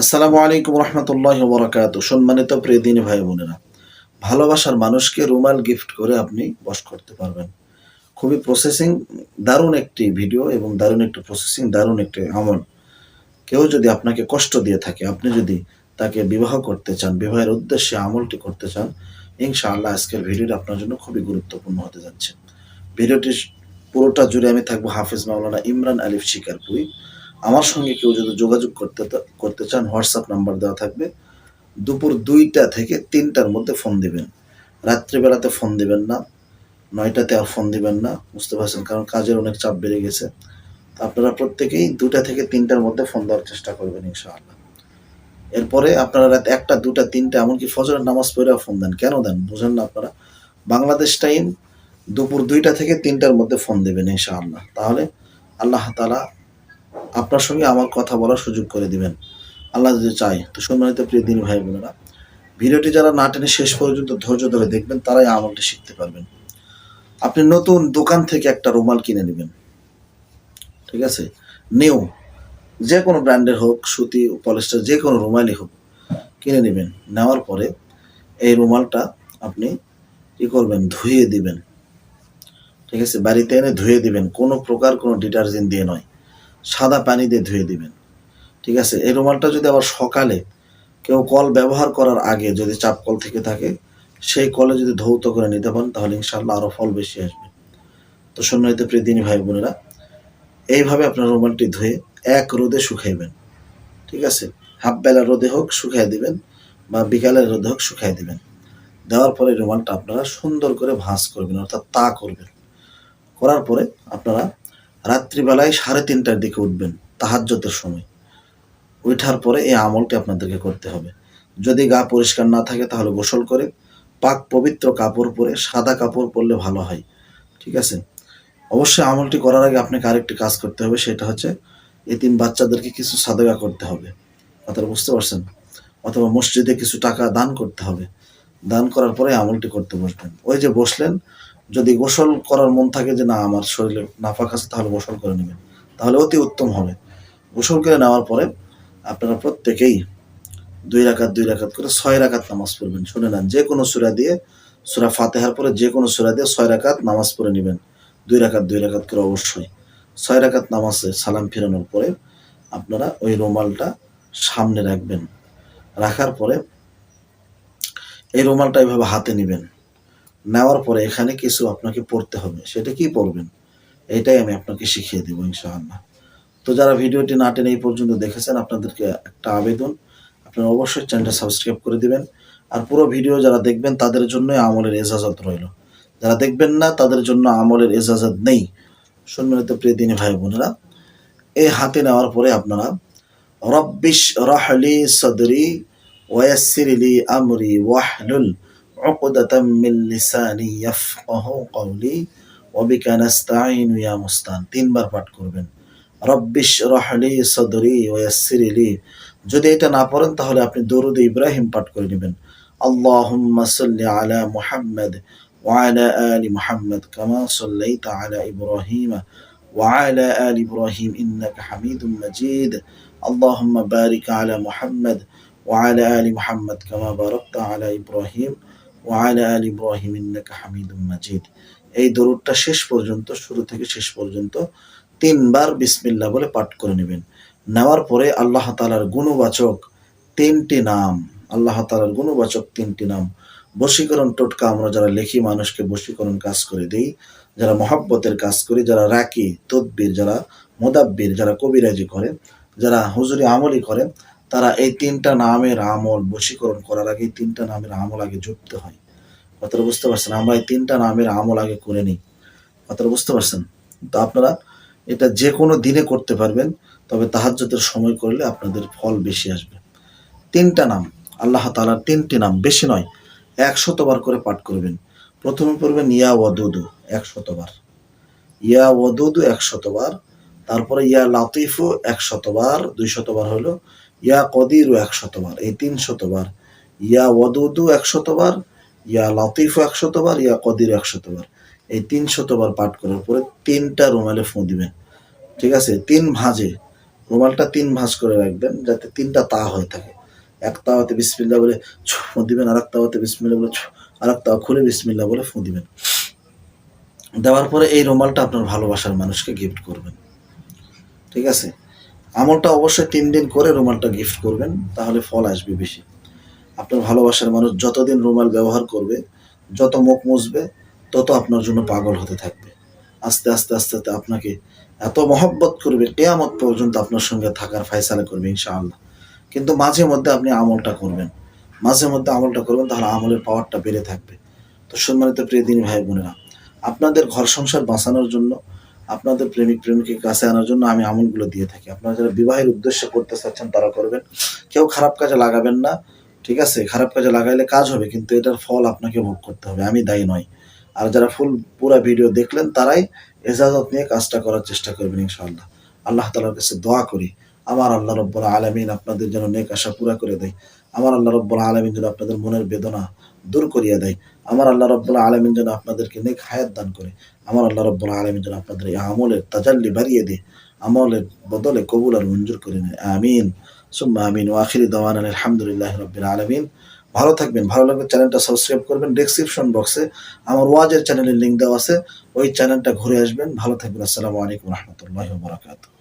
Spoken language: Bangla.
আসসালামু আলাইকুম রহমতুল্লাহ বরাকাত সম্মানিত প্রিয় দিনী ভাই বোনেরা, ভালোবাসার মানুষকে রুমাল গিফট করে আপনি বশ করতে পারবেন। খুবই প্রসেসিং দারুণ একটি ভিডিও এবং দারুণ একটি প্রসেসিং দারুণ একটি আমল। কেউ যদি আপনাকে কষ্ট দিয়ে থাকে, আপনি যদি তাকে বিবাহ করতে চান, বিবাহের উদ্দেশ্যে আমলটি করতে চান, ইনশাআল্লাহ আজকের ভিডিওটি আপনার জন্য খুবই গুরুত্বপূর্ণ হতে যাচ্ছে। ভিডিওটি পুরোটা জুড়ে আমি থাকব হাফিজ মাওলানা ইমরান আলিফ শিকারপুরি। আমার সঙ্গে কেউ যদি যোগাযোগ করতে করতে চান হোয়াটসঅ্যাপ নাম্বার দেওয়া থাকবে। দুপুর দুইটা থেকে তিনটার মধ্যে ফোন দিবেন। রাত্রিবেলাতে ফোন দিবেন না। নয়টাতে আর ফোন দিবেন না। বুঝতে পারছেন? কারণ কাজের অনেক চাপ বেড়ে গেছে। আপনারা প্রত্যেকেই দুটা থেকে তিনটার মধ্যে ফোন দেওয়ার চেষ্টা করবেন, ইনশাআল্লাহ। এরপরে আপনারা রাত একটা, দুটা, তিনটা, এমনকি ফজরের নামাজ পড়েও ফোন দেন। কেন দেন? বুঝেন না আপনারা। বাংলাদেশ টাইম দুপুর দুইটা থেকে তিনটার মধ্যে ফোন দেবেন, ইনশাআল্লাহ। তাহলে আল্লাহ তালা আপনার সঙ্গে আমার কথা বলার সুযোগ করে দিবেন। আল্লাহ যদি চাই তো সম্মানিত প্রিয় দিন ভাই বোনেরা, ভিডিওটি যারা না টেনে শেষ পর্যন্ত ধৈর্য ধরে দেখবেন, তারাই আমলটি শিখতে পারবেন। আপনি নতুন দোকান থেকে একটা রুমাল কিনে নেবেন। ঠিক আছে? নিউ, যে কোনো ব্র্যান্ডের হোক, সুতি, পলিস্টার, যে কোনো রুমালই হোক, কিনে নেবেন। নেওয়ার পরে এই রুমালটা আপনি কি করবেন? ধুয়ে দিবেন। ঠিক আছে? বাড়িতে এনে ধুয়ে দিবেন। কোনো প্রকার কোনো ডিটারজেন্ট দিয়ে নয়। সাদা পানি দিয়ে ধুয়ে দিবেন। ঠিক আছে? এই রুমালটা যদি আবার সকালে কেউ কল ব্যবহার করার আগে যদি চাপ কল থেকে থাকে, সেই কলে যদি ধৌত করে নিতে পারেন, তাহলে ইনশাল্লাহ আরও ফল বেশি আসবে। তো সম্মানিত প্রিয়দিনী ভাই বোনেরা, এইভাবে আপনার রুমালটি ধুয়ে এক রোদে শুকাইবেন। ঠিক আছে? হাফ বেলা রোদে হোক শুকাই দিবেন বা বিকালের রোদে হোক শুকাই দিবেন। দেওয়ার পরে রুমালটা আপনারা সুন্দর করে ভাঁজ করবেন, অর্থাৎ তা করবেন। করার পরে আপনারা রাত্রিবেলায় সাড়ে তিনটার দিকে উঠবেন তাহাজ্যতের সময়। উঠার পরে এই আমলটি আপনাদেরকে করতে হবে। যদি গা পরিষ্কার না থাকে তাহলে গোসল করে পাক পবিত্র কাপড় পরে সাদা কাপড় পরলে ভালো হয়। ঠিক আছে? অবশ্যই আমলটি করার আগে আপনাকে আরেকটি কাজ করতে হবে, সেটা হচ্ছে এতিম বাচ্চাদেরকে কিছু সাদাগা করতে হবে। কথাটা বুঝতে পারছেন? অথবা মসজিদে কিছু টাকা দান করতে হবে। দান করার পরে আমলটি করতে বসবেন। ওই যে বসলেন যদি গোসল করার মন থাকে যে না, আমার শরীরে নাফাক আছে, তাহলে গোসল করে নেবেন। তাহলে অতি উত্তম হবে। গোসল করে নেওয়ার পরে আপনারা প্রত্যেকেই দুই রাকাত দুই রাকাত করে ছয় রাকাত নামাজ পড়বেন। শুনে নেন, যে কোনো সুরা দিয়ে, সুরা ফাতেহার পরে যে কোনো সুরা দিয়ে ছয় রাকাত নামাজ পড়ে নেবেন। দুই রাকাত দুই রাকাত করে অবশ্যই। ছয় রাকাত নামাজে সালাম ফিরানোর পরে আপনারা ওই রুমালটা সামনে রাখবেন। রাখার পরে এই রুমালটা এভাবে হাতে নেবেন। নেওয়ার পরে এখানে কিছু আপনাকে পড়তে হবে। সেটা কি পড়বেন? এটাই আমি আপনাকে শিখিয়ে দেবো ইনশাআল্লাহ। তো যারা ভিডিওটি না টেনে এই পর্যন্ত দেখেছেন, আপনাদেরকে একটা আবেদন। আপনারা অবশ্যই চ্যানেলটা সাবস্ক্রাইব করে দিবেন। আর পুরো ভিডিও যারা দেখবেন, তাদের জন্যই আমলের এজাজত রইল। যারা দেখবেন না, তাদের জন্য আমলের এজাজত নেই। সম্মানিত প্রিয় দিনী ভাই বোনেরা এই হাতে নেওয়ার পরে আপনারা রব্বিশ রাহলি সদরি ওয়াসিরলি আমরি ওয়াহলুল عقدة من লিসানি ইয়াফকাহু কওলি ওয়াবিকা নাস্তাইনু ইয়া মুস্তান তিনবার পাঠ করবেন রব্বিশ রহলি সদরি ওয়াসিরলি যদি এটা না পড়েন তাহলে আপনি দরুদ ইব্রাহিম পাঠ করে নেবেন আল্লাহুম্মা সাল্লি আলা মুহাম্মদ وعلى آل محمد كما صليت على إبراهيم وعلى آل إبراهيم إنك حميد مجيد اللهم بارك على محمد وعلى آل محمد كما باركت على إبراهيم ওয়ালা আল ইব্রাহিম ইন্নাকা হামিদুম মাজিদ। এই দরুদটা শেষ পর্যন্ত, শুরু থেকে শেষ পর্যন্ত তিনবার বিসমিল্লাহ বলে পাঠ করে নেবেন। নেওয়ার পরে আল্লাহ তালার গুণবাচক তিনটি নাম, আল্লাহ তালার গুণবাচক তিনটি নাম। বশীকরণ টোটকা আমরা যারা লেখি মানুষকে বশীকরণ কাজ করে দিই, যারা মহাব্বতের কাজ করি, যারা রাকি, তদ্বির, যারা মোদাব্বির, যারা কবিরাজি করে, যারা হুজুরি আমলি করে তারা এই তিনটা নামের আমল, বশীকরণ করার আগে তিনটা নামের আমল আগে যুক্ত হয়। কথাটা বুঝতে পারছেন? আমরা এই তিনটা নামের আমল আগে করে নিই। কথাটা বুঝতে পারছেন? তো আপনারা এটা যে কোনো দিনে করতে পারবেন, তবে তাহাজ্যতের সময় করলে আপনাদের ফল বেশি আসবে। তিনটা নাম, আল্লাহ তালার তিনটি নাম, বেশি নয় একশতবার করে পাঠ করবেন। প্রথমে পড়বেন, ইয়া ওয়াদুদু একশতবার ইয়া ওয়াদুদু একশতবার তারপরে ইয়া লাতিফু একশতবার দুই শতবার হলো ইয়া কদিরু একশতবার, এই তিন শতবার। ইয়া ওয়াদুদু একশতবার, ইয়া লতিফু একশতবার, ইয়া কদিরু একশতবার। এই তিন শতবার পাঠ করার পরে তিনটা রুমালে ফোঁ দিবেন। ঠিক আছে? তিন ভাঁজে। রুমালটা তিন ভাঁজ করে রাখবেন যাতে তিনটা তা হয়ে থাকে। এক তাওয়াতে বিসমিল্লা বলে ফু দিবেন আর এক তাওয়াতে বিসমিল্লা বলে আর এক তাওয়া খুলে বিসমিল্লা বলে ফু দিবেন। দেওয়ার পরে এই রুমালটা আপনার ভালোবাসার মানুষকে গিফট করবেন। ঠিক আছে? আমলটা অবশ্যই তিন দিন করে রুমালটা গিফট করবেন, তাহলে ফল আসবে বেশি। আপনার ভালোবাসার মানুষ যতদিন রুমাল ব্যবহার করবে, যত মুখ মুছবে, তত আপনার জন্য পাগল হতে থাকবে। আস্তে আস্তে আস্তে আস্তে আপনাকে এত মহব্বত করবে, কেয়ামত পর্যন্ত আপনার সঙ্গে থাকার ফায়সালা করবে ইনশাআল্লাহ। কিন্তু মাঝে মধ্যে আপনি আমলটা করবেন। মাঝে মধ্যে আমলটা করবেন, তাহলে আমলের পাওয়ারটা বেড়ে থাকবে। তো সম্মানিত প্রিয় দিন ভাই বোনেরা, আপনাদের ঘর সংসার বাঁচানোর জন্য আপনাদের প্রেমিক প্রেমিকের কাছে আনার জন্য আমি আমলগুলো দিয়ে থাকি। আপনারা যারা বিবাহের উদ্দেশ্যে করতে চাচ্ছেন, তারা করবেন। কেউ খারাপ কাজে লাগাবেন না, ঠিক আছে? খারাপ কাজে লাগাইলে কাজ হবে, কিন্তু এটার ফল আপনাকে ভোগ করতে হবে। আমি দায়ী নয় আর যারা ফুল, পুরো ভিডিও দেখলেন, তারাই এজাজত নিয়ে কাজটা করার চেষ্টা করবেন ইনশাআল্লাহ। আল্লাহ তালার কাছে দোয়া করি। আমার আল্লাহ রব্বুল আলমিন আপনাদের যেন নেক আশা পুরা করে দেয়। আমার আল্লাহ রব্বুল আলমিন যেন আপনাদের মনের বেদনা দূর করিয়া দেয়। আমার আল্লাহ রব্বুল আলমিন যেন আপনাদেরকে নেক হায়াত দান করে। আমার আল্লাহ রব্বুল আলমিন যেন আপনাদের এই আমলের তাজাল্লি বাড়িয়ে দেয়। আমলের বদলে কবুল আর মঞ্জুর করে নেয়। আমিন। সুম্মা আমিন। ও আখিরি দাওয়ান আলহামদুলিল্লাহ রব্বিল আলমিন। ভালো থাকবেন, ভালো লাগলে চ্যানেলটা সাবস্ক্রাইব করবেন। ডেসক্রিপশন বক্সে আমার ওয়াজের চ্যানেলের লিঙ্ক দেওয়া আছে। ওই চ্যানেলটা ঘুরে আসবেন। ভালো থাকবেন। আসসালামু আলাইকুম রহমতুল্লাহ বরাকাতুহ।